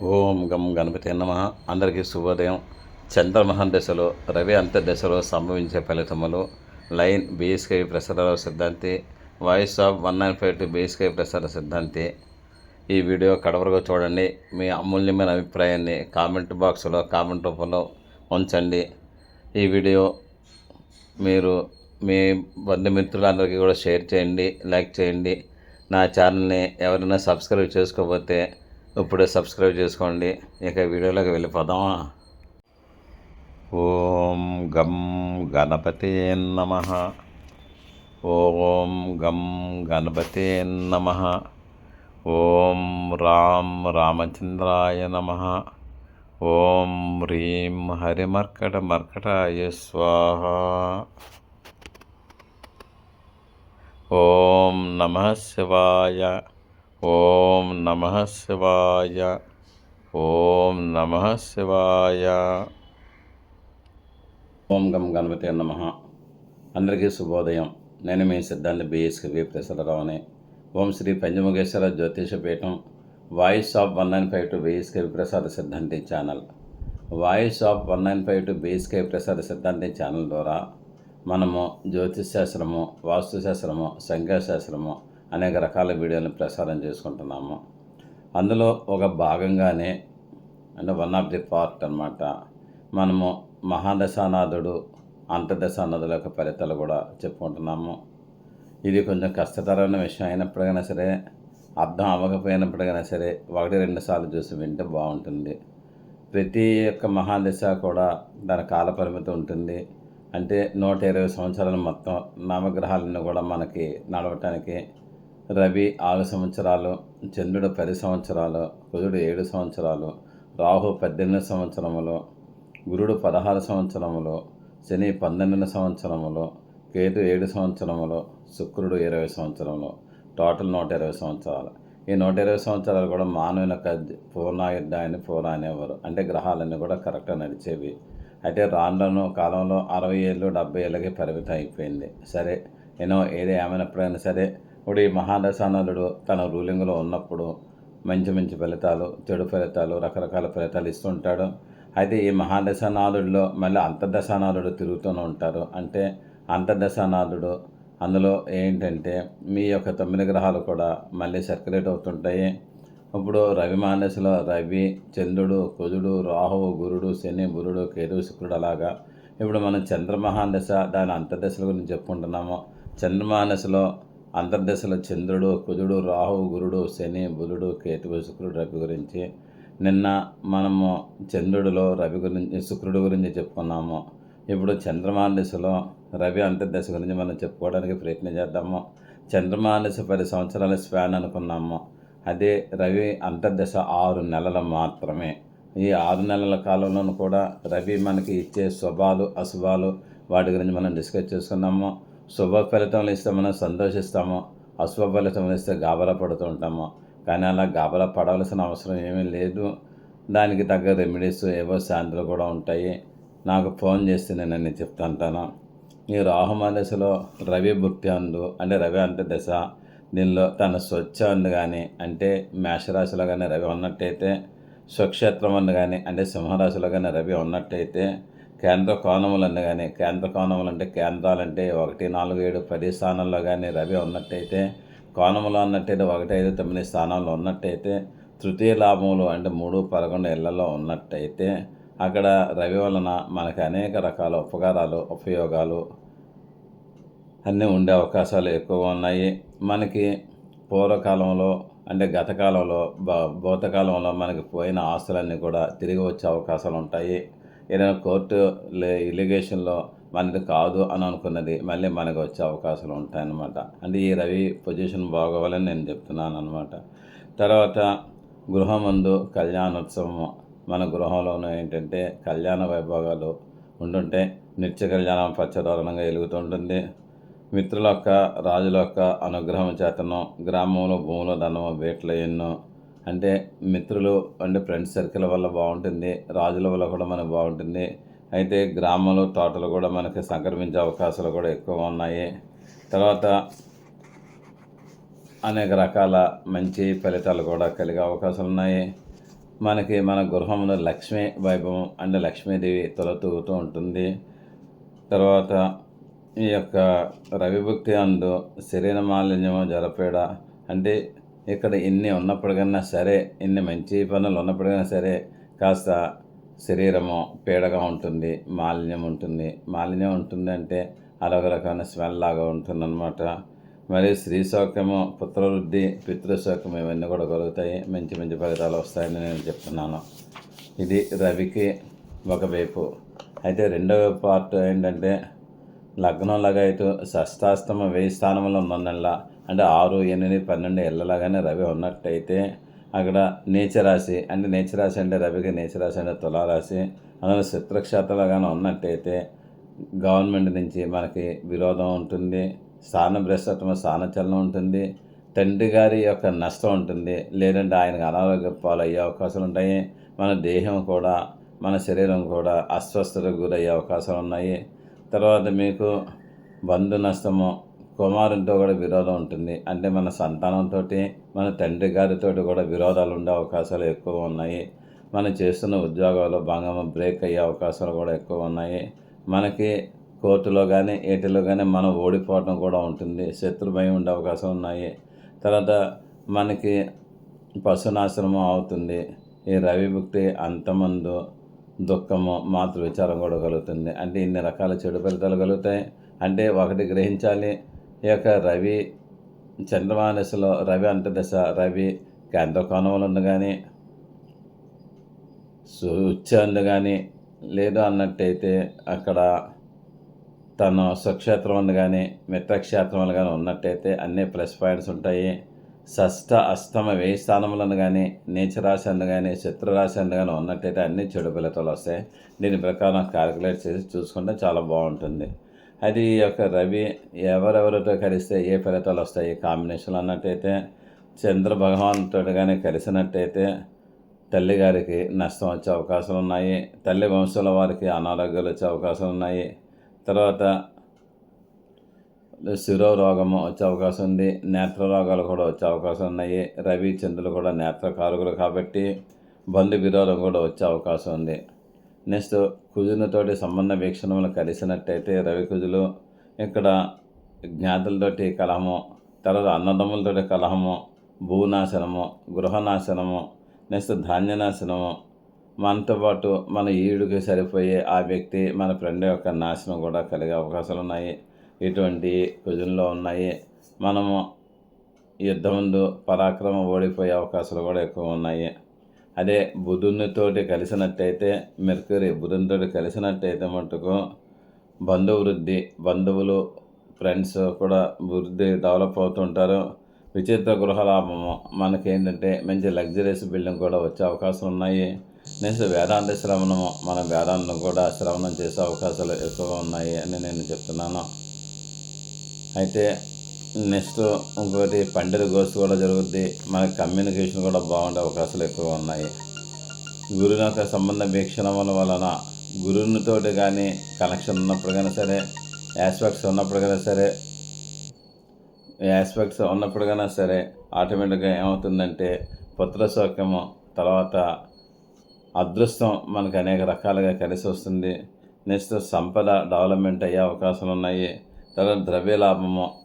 ఓం గం గణపతి నమ. అందరికీ శుభోదయం. చంద్రమహన్ దశలో రవి అంతర్దశలో సంభవించే ఫలితములు లైన్ బీఎస్కే ప్రసార సిద్ధాంతి voice of one nine five two B S K ప్రసార సిద్ధాంతి. ఈ వీడియో కడవరకు చూడండి. మీ అమూల్యమైన అభిప్రాయాన్ని కామెంట్ బాక్స్లో కామెంట్ రూపంలో ఉంచండి. ఈ వీడియో మీరు మీ బంధుమిత్రులందరికీ కూడా షేర్ చేయండి లైక్ చేయండి. నా ఛానల్ని ఎవరైనా సబ్స్క్రైబ్ చేసుకోకపోతే ఇప్పుడే సబ్స్క్రైబ్ చేసుకోండి. ఇక వీడియోలోకి వెళ్ళిపోదామా ఓం గం గణపతి నమ. ఓం గం గణపతి నమ. ఓం రామ్ రామచంద్రాయ నమ. ఓం హ్రీం హరిమర్కట మర్కటాయ స్వాహ. ఓం నమ శివాయ. ఓం నమ శివాయ. ఓం నమ శివాయ. ఓం గం గణపతి నమ. అందరికీ శుభోదయం. నేను మీ సిద్ధాంతి బిఎస్కి ప్రసరరావుని ఓం శ్రీ పంచముఖేశ్వర జ్యోతిష పీఠం voice of one nine five two B S K Prasad సిద్ధాంతి channel. Voice of one nine five two B S K Prasad సిద్ధాంతి ఛానల్ ద్వారా మనము జ్యోతిష్ శాస్త్రము వాస్తుశాస్త్రము సంఖ్యాశాస్త్రము అనేక రకాల వీడియోలను ప్రసారం చేసుకుంటున్నాము. అందులో ఒక భాగంగానే అంటే వన్ ఆఫ్ ది పార్ట్ అనమాట మనము మహాదశానాథుడు అంతర్దశానాథుల యొక్క ఫలితాలు కూడా చెప్పుకుంటున్నాము. ఇది కొంచెం కష్టతరమైన విషయం అయినప్పటికైనా సరే అర్థం అవ్వకపోయినప్పటికైనా సరే ఒకటి రెండు సార్లు చూసి వింటే బాగుంటుంది. ప్రతి ఒక్క మహాదశ కూడా దాని కాల పరిమితి ఉంటుంది. అంటే నూట ఇరవై సంవత్సరాలు మొత్తం నామగ్రహాలను కూడా మనకి నడవటానికి రవి ఆరు సంవత్సరాలు చంద్రుడు పది సంవత్సరాలు కుజుడు ఏడు సంవత్సరాలు రాహు పద్దెనిమిది సంవత్సరములు గురుడు పదహారు సంవత్సరములు శని పన్నెండు సంవత్సరములు కేతు ఏడు సంవత్సరములు శుక్రుడు ఇరవై సంవత్సరములు. టోటల్ నూట ఇరవై సంవత్సరాలు. ఈ నూట ఇరవై సంవత్సరాలు కూడా మానవుని యొక్క పూర్ణాయుద్ధాన్ని పూర్ణ అనేవారు అంటే గ్రహాలన్నీ కూడా కరెక్ట్గా నడిచేవి. అయితే రాను కాలంలో అరవై ఏళ్ళు డెబ్బై ఏళ్ళకి పరిమితం అయిపోయింది. సరే నేను ఏది ఏమైనప్పుడైనా సరే ఇప్పుడు ఈ మహాదశానలుడు తన రూలింగ్లో ఉన్నప్పుడు మంచి మంచి ఫలితాలు చెడు ఫలితాలు రకరకాల ఫలితాలు ఇస్తుంటాడు. అయితే ఈ మహాదశానాథుడిలో మళ్ళీ అంతర్దశానాథుడు తిరుగుతూనే ఉంటారు. అంటే అంతర్దశానాథుడు అందులో ఏంటంటే మీ యొక్క తొమ్మిది గ్రహాలు కూడా మళ్ళీ సర్క్యులేట్ అవుతుంటాయి. ఇప్పుడు రవి మానసలో రవి చంద్రుడు కుజుడు రాహువు గురుడు శని బురుడు కేతు శుక్రుడు అలాగా. ఇప్పుడు మనం చంద్రమహాదశ దాని అంతర్దశల గురించి చెప్పుకుంటున్నాము. చంద్రమానసలో అంతర్దశలో చంద్రుడు కుజుడు రాహువు గురుడు శని బుధుడు కేతువు శుక్రుడు రవి గురించి నిన్న మనము చంద్రుడిలో రవి గురించి శుక్రుడు గురించి చెప్పుకున్నాము. ఇప్పుడు చంద్రమానసలో రవి అంతర్దశ గురించి మనం చెప్పుకోవడానికి ప్రయత్నం చేద్దాము. చంద్రమానస పది సంవత్సరాల స్పాన్ అనుకున్నాము. అదే రవి అంతర్దశ ఆరు నెలలు మాత్రమే. ఈ ఆరు నెలల కాలంలోనూ కూడా రవి మనకి ఇచ్చే శుభాలు అశుభాలు వాటి గురించి మనం డిస్కస్ చేసుకున్నాము. శుభ ఫలితం ఇస్తే మనం సంతోషిస్తాము అశుభఫలితం ఇస్తే గాబరా పడుతూ ఉంటాము. కానీ అలా గాబరా పడవలసిన అవసరం ఏమీ లేదు. దానికి తగ్గ రెమెడీస్ ఏవో శాంతులు కూడా ఉంటాయి. నాకు ఫోన్ చేస్తే నేను అన్ని చెప్తాను ఈ రాహుమదశలో రవి భుక్తి అందు అంటే రవి అంతర్దశ దీనిలో తన స్వచ్ఛ అందు కానీ అంటే మేషరాశిలో కానీ రవి ఉన్నట్టయితే స్వక్షేత్రం అందు కానీ అంటే సింహరాశిలో కానీ రవి ఉన్నట్టయితే కేంద్ర కోణములు అందు కానీ కేంద్ర కోణములు అంటే కేంద్రాలంటే ఒకటి నాలుగు ఏడు పది స్థానాల్లో కానీ రవి ఉన్నట్టయితే కోణములు అన్నట్టయితే ఒకటి ఐదు తొమ్మిది స్థానాల్లో ఉన్నట్టయితే తృతీయ లాభములు అంటే మూడు పదకొండు ఇళ్ళలో ఉన్నట్టయితే అక్కడ రవి వలన మనకి అనేక రకాల ఉపకారాలు ఉపయోగాలు అన్నీ ఉండే అవకాశాలు ఎక్కువగా ఉన్నాయి. మనకి పూర్వకాలంలో అంటే గతకాలంలో బ భూతకాలంలో మనకి పోయిన ఆస్తులన్నీ కూడా తిరిగి వచ్చే అవకాశాలు ఉంటాయి. ఏదైనా కోర్టు ఇలిగేషన్లో మనది కాదు అని అనుకున్నది మళ్ళీ మనకు వచ్చే అవకాశాలు ఉంటాయన్నమాట. అంటే ఈ రవి పొజిషన్ బాగోవాలని నేను చెప్తున్నాను అనమాట తర్వాత గృహమందు కళ్యాణోత్సవం మన గృహంలోనూ ఏంటంటే కళ్యాణ వైభోగాలు ఉంటుంటే నిత్య కళ్యాణం పచ్చదారుణంగా ఎలుగుతుంటుంది మిత్రుల యొక్క రాజుల యొక్క అనుగ్రహం చేతను గ్రామంలో భూములు ధనము వేట్ల ఎన్నో అంటే మిత్రులు అంటే ఫ్రెండ్స్ సర్కిల్ వల్ల బాగుంటుంది రాజుల వల్ల కూడా మనకు బాగుంటుంది. అయితే గ్రామాలు తోటలు కూడా మనకి సంక్రమించే అవకాశాలు కూడా ఎక్కువ ఉన్నాయి. తర్వాత అనేక రకాల మంచి ఫలితాలు కూడా కలిగే అవకాశాలు ఉన్నాయి. మనకి మన గృహంలో లక్ష్మీ వైభవం అంటే లక్ష్మీదేవి తొలతూగుతూ ఉంటుంది. తర్వాత ఈ యొక్క రవిభక్తి అందు శరీర మాలిన్యము జరపేడ అంటే ఇక్కడ ఇన్ని ఉన్నప్పటికన్నా సరే ఇన్ని మంచి పనులు ఉన్నప్పటికైనా సరే కాస్త శరీరము పీడగా ఉంటుంది మాలిన్యం ఉంటుంది. మాలిన్యం ఉంటుంది అంటే అదొక రకమైన స్మెల్ లాగా ఉంటుంది అనమాట మరి స్త్రీ సౌఖ్యము పుత్రవృద్ధి పితృసౌఖ్యం ఇవన్నీ కూడా కలుగుతాయి. మంచి మంచి ఫలితాలు వస్తాయని నేను చెప్తున్నాను. ఇది రవికి ఒకవైపు అయితే రెండవ పార్ట్ ఏంటంటే లగ్నం లగైతు షష్టాస్తమ వెయ్యి స్థానంలో ఉన్న అంటే ఆరు ఎనిమిది పన్నెండు ఎల్లలాగానే రవి ఉన్నట్టయితే అక్కడ నేచరాశి అంటే నేచరాశి అంటే రవికి నేచరాశి అంటే తులారాశి అందులో శత్రుక్షేత్రలాగానే ఉన్నట్టయితే గవర్నమెంట్ నుంచి మనకి విరోధం ఉంటుంది స్థానభ్రష్టత్వం స్థానచలనం ఉంటుంది తండ్రి గారి యొక్క నష్టం ఉంటుంది లేదంటే ఆయనకు అనారోగ్య పాలు అయ్యే అవకాశాలు ఉంటాయి మన దేహం కూడా మన శరీరం కూడా అస్వస్థతకు గురయ్యే అవకాశాలు ఉన్నాయి. తర్వాత మీకు బంధు నష్టము కుమారునితో కూడా విరోధం ఉంటుంది. అంటే మన సంతానంతో మన తండ్రి గారితో కూడా విరోధాలు ఉండే అవకాశాలు ఎక్కువ ఉన్నాయి. మనం చేస్తున్న ఉద్యోగాల్లో భంగం బ్రేక్ అయ్యే అవకాశాలు కూడా ఎక్కువ ఉన్నాయి. మనకి కోర్టులో కానీ ఏటిలో కానీ మనం ఓడిపోవడం కూడా ఉంటుంది. శత్రు భయం ఉండే అవకాశం ఉన్నాయి. తర్వాత మనకి పశునాశనము అవుతుంది. ఈ రవి భక్తి అంతమందు దుఃఖము మాతృ విచారం కూడా కలుగుతుంది. అంటే ఇన్ని రకాల చెడు ఫలితాలు కలుగుతాయి. అంటే ఒకటి గ్రహించాలి ఈ యొక్క రవి చంద్రమానసలో రవి అంతదశ రవి కేంద్ర కోణంలో ఉంది కానీ కానీ లేదు అన్నట్టయితే అక్కడ తను స్వక్షేత్రం ఉంది కానీ మిత్రక్షేత్రం కానీ ఉన్నట్టయితే అన్ని ప్లస్ పాయింట్స్ ఉంటాయి. షష్ట అష్టమ వేయి స్థానములను కానీ నీచరాశి అందు కానీ శత్రురాశి అందు కానీ ఉన్నట్టయితే అన్ని చెడు ఫలితాలు వస్తాయి. దీని ప్రకారం క్యాలిక్యులేట్ చేసి చూసుకుంటే చాలా బాగుంటుంది. అది ఈ యొక్క రవి ఎవరెవరితో కలిస్తే ఏ ఫలితాలు వస్తాయి? కాంబినేషన్ అన్నట్టయితే చంద్ర భగవాన్తో కానీ కలిసినట్టయితే తల్లి గారికి నష్టం వచ్చే అవకాశాలు ఉన్నాయి. తల్లి వంశంలో వారికి అనారోగ్యాలు వచ్చే అవకాశాలు ఉన్నాయి. తర్వాత శిరో రోగము వచ్చే అవకాశం ఉంది. నేత్ర రోగాలు కూడా వచ్చే అవకాశం ఉన్నాయి. రవి చంద్రులు కూడా నేత్రకారకులు కాబట్టి బంధు విరోధం కూడా వచ్చే అవకాశం ఉంది. నెక్స్ట్ కుజునితోటి సంబంధ వీక్షణములు కలిసినట్టయితే రవి కుజులు ఇక్కడ జ్ఞాతులతోటి కలహము తర్వాత అన్నదమ్ములతోటి కలహము భూనాశనము గృహనాశనము నెక్స్ట్ ధాన్యనాశనము. మనతో పాటు మన ఈడుకి సరిపోయే ఆ వ్యక్తి మన ఫ్రెండ్ యొక్క నాశనం కూడా కలిగే అవకాశాలు ఉన్నాయి. ఇటువంటి కుజుల్లో ఉన్నాయి. మనము యుద్ధముందు పరాక్రమం ఓడిపోయే అవకాశాలు కూడా ఎక్కువ ఉన్నాయి. అదే బుధునితోటి కలిసినట్టయితే మెర్క్యూరీ బుధునితో కలిసినట్టయితే మటుకు బంధువృద్ధి బంధువులు ఫ్రెండ్స్ కూడా వృద్ధి డెవలప్ అవుతుంటారు. విచిత్ర గృహ లాభము మనకేంటంటే మంచి లగ్జరీస్ బిల్డింగ్ కూడా వచ్చే అవకాశం ఉన్నాయి. నెక్స్ట్ వేదాంత శ్రవణము. మన వేదాంతం కూడా శ్రవణం చేసే అవకాశాలు ఎక్కువగా ఉన్నాయి అని నేను చెప్తున్నాను. అయితే నెక్స్ట్ ఇంకోటి పండిత గోష్ఠి కూడా జరుగుద్ది. మన కమ్యూనికేషన్ కూడా బాగుండే అవకాశాలు ఎక్కువ ఉన్నాయి. గురుని యొక్క సంబంధ వీక్షణం వలన గురునితోటి కానీ కనెక్షన్ ఉన్నప్పుడు కానీ సరే యాస్పెక్ట్స్ ఉన్నప్పుడు కానీ సరే యాస్పెక్ట్స్ కానీ సరే ఆటోమేటిక్గా ఏమవుతుందంటే పుత్ర సౌఖ్యము తర్వాత అదృష్టం మనకు అనేక రకాలుగా కలిసి వస్తుంది. నెక్స్ట్ సంపద డెవలప్మెంట్ అయ్యే అవకాశాలు ఉన్నాయి. తర్వాత ద్రవ్య లాభము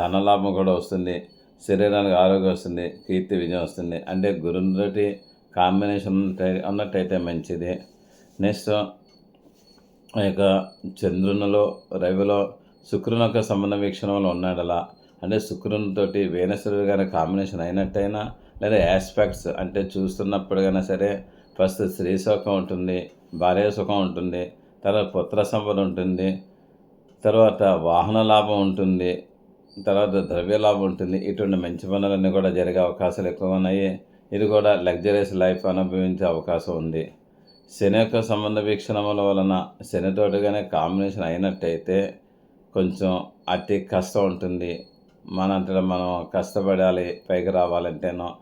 ధనలాభం కూడా వస్తుంది శరీరానికి ఆరోగ్యం వస్తుంది కీర్తి విజయం వస్తుంది. అంటే గురువుతోటి కాంబినేషన్ ఉన్నట్టయితే మంచిది. నెక్స్ట్ యొక్క చంద్రునిలో రవిలో శుక్రుని యొక్క సంబంధ వీక్షణంలో ఉన్నాడలా అంటే శుక్రునితోటి వేణేశ్వరుడు గారి కాంబినేషన్ అయినట్టయినా లేదా యాస్పెక్ట్స్ అంటే చూస్తున్నప్పుడుగైనా సరే ఫస్ట్ స్త్రీ సుఖం ఉంటుంది భార్య సుఖం ఉంటుంది తర్వాత పుత్ర సంపద ఉంటుంది తర్వాత వాహన లాభం ఉంటుంది తర్వాత ద్రవ్యలాభం ఉంటుంది. ఇటువంటి మంచి పనులన్నీ కూడా జరిగే అవకాశాలు ఎక్కువ ఉన్నాయి. ఇది కూడా లగ్జరీస్ లైఫ్ అనుభవించే అవకాశం ఉంది. శని యొక్క సంబంధ వీక్షణముల వలన శనితోటిగానే కాంబినేషన్ అయినట్టయితే కొంచెం అతి కష్టం ఉంటుంది. మనంతటా మనం కష్టపడాలి పైకి రావాలంటేనో.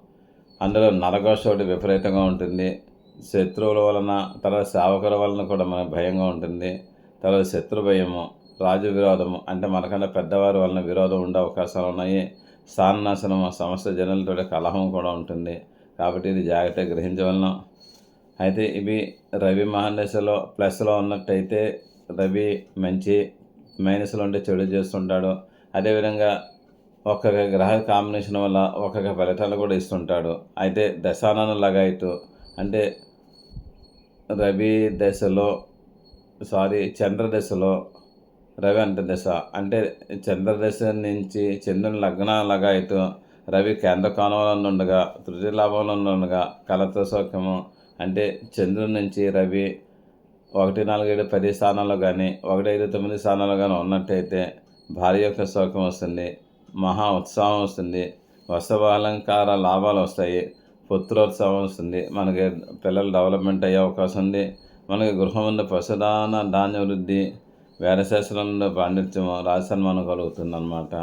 అందులో నరకోశోటి విపరీతంగా ఉంటుంది. శత్రువుల వలన తర్వాత సేవకుల వలన కూడా మనకు భయంగా ఉంటుంది. తర్వాత శత్రు భయము రాజు విరోధము అంటే మనకన్నా పెద్దవారి వలన విరోధం ఉండే అవకాశాలు ఉన్నాయి. స్థాననాశనము సమస్త జనులతో కలహం కూడా ఉంటుంది. కాబట్టి ఇది జాగ్రత్తగా గ్రహించవలను. అయితే ఇవి రవి మహాదశలో ప్లస్లో ఉన్నట్టయితే రవి మంచి మైనస్లో ఉంటే చెడు చేస్తుంటాడు. అదేవిధంగా ఒక్కొక్క గ్రహ కాంబినేషన్ వల్ల ఒక్కొక్క ఫలితాలు కూడా ఇస్తుంటాడు. అయితే దశానన లగాయితు అంటే రవి దశలో సారీ చంద్ర దశలో రవి అంత దశ. అంటే చంద్రదశ నుంచి చంద్రుని లగ్న లగాయితూ రవి కేంద్ర కోణంలో ఉండగా తృతీయ లాభంలో ఉండగా కలత సౌఖ్యము అంటే చంద్రుని నుంచి రవి ఒకటి నాలుగు ఏడు పది స్థానాల్లో కానీ ఒకటి ఐదు తొమ్మిది స్థానాల్లో కానీ ఉన్నట్టయితే భార్య యొక్క సౌఖ్యం వస్తుంది మహా ఉత్సాహం వస్తుంది వస్తవ అలంకార లాభాలు వస్తాయి పుత్రోత్సవం వస్తుంది మనకి పిల్లలు డెవలప్మెంట్ అయ్యే అవకాశం ఉంది మనకి గృహం ఉన్న పశుదాన ధాన్య వృద్ధి వేదశాస్త్రంలో పాండిత్యం రాజసన్మానం కలుగుతుంది అనమాట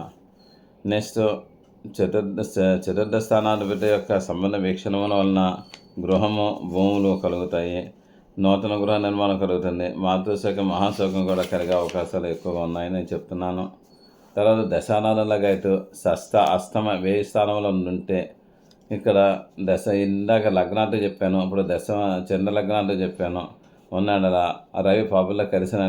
నెక్స్ట్ చతుర్థ చతుర్థ స్థానాధిపతి యొక్క సంబంధ వీక్షణముల వలన గృహము భూములు కలుగుతాయి. నూతన గృహ నిర్మాణం కలుగుతుంది. మాతృశోకం మహాశోకం కూడా కలిగే అవకాశాలు ఎక్కువగా ఉన్నాయని నేను చెప్తున్నాను. తర్వాత దశానాథంలాగా అయితే షష్ట అష్టమ వేయి స్థానంలో ఉంటే ఇక్కడ దశ ఇందాక లగ్నాంతో చెప్పాను ఇప్పుడు దశ చంద్ర లగ్నాంతో చెప్పాను ఉన్నాడలా రవి పాపుల కలిసిన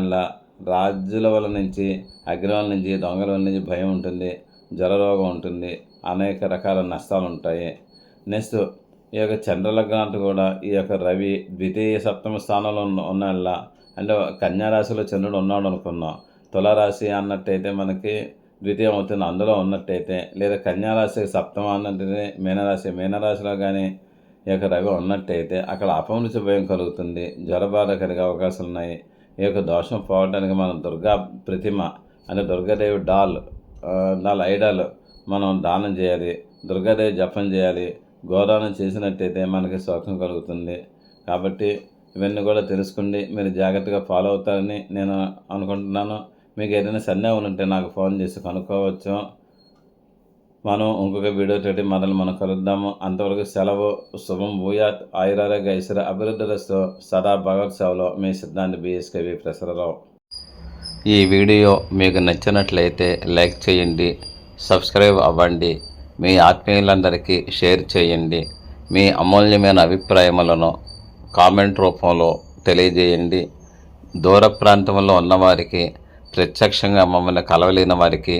రాజుల వల్ల నుంచి అగ్నివాల నుంచి దొంగల వల్ల నుంచి భయం ఉంటుంది జ్వరరోగం ఉంటుంది అనేక రకాల నష్టాలు ఉంటాయి. నెక్స్ట్ ఈ యొక్క చంద్రలగ్నాలు కూడా ఈ యొక్క రవి ద్వితీయ సప్తమ స్థానంలో ఉన్న ఉన్నలా అంటే కన్యారాశిలో చంద్రుడు ఉన్నాడు అనుకున్నాం. తులారాశి అన్నట్టయితే మనకి ద్వితీయం అవుతుంది. అందులో ఉన్నట్టయితే లేదా కన్యారాశి సప్తమ అన్నట్టు మీనరాశి మీనరాశిలో కానీ ఈ యొక్క రవి ఉన్నట్టయితే అక్కడ అపమృతి భయం కలుగుతుంది. జ్వరబాధ కలిగే అవకాశాలు ఉన్నాయి. ఈ యొక్క దోషం పోవడానికి మనం దుర్గా ప్రతిమ అంటే దుర్గాదేవి డాల్ డాల్ ఐడాల్ మనం దానం చేయాలి దుర్గాదేవి జపం చేయాలి గోదానం చేసినట్టయితే మనకి సౌఖ్యం కలుగుతుంది. కాబట్టి ఇవన్నీ కూడా తెలుసుకోండి మీరు జాగ్రత్తగా ఫాలో అవుతారని నేను అనుకుంటున్నాను. మీకు ఏదైనా సందేహం ఉంటే నాకు ఫోన్ చేసి కనుక్కోవచ్చు. మనం ఇంకొక వీడియో తోటి మొదలు మనం కలుద్దాము. అంతవరకు సెలవు శుభం భూయాత్ ఆయురారోగ్య ఐశ్వర అభివృద్ధి సదా భగవత్ సేవలో మీ సిద్ధాంతి బిఎస్కేవి ప్రసరరావు. ఈ వీడియో మీకు నచ్చినట్లయితే లైక్ చేయండి సబ్స్క్రైబ్ అవ్వండి మీ ఆత్మీయులందరికీ షేర్ చేయండి మీ అమూల్యమైన అభిప్రాయములను కామెంట్ రూపంలో తెలియజేయండి. దూర ప్రాంతంలో ఉన్నవారికి ప్రత్యక్షంగా మమ్మల్ని కలవలేని వారికి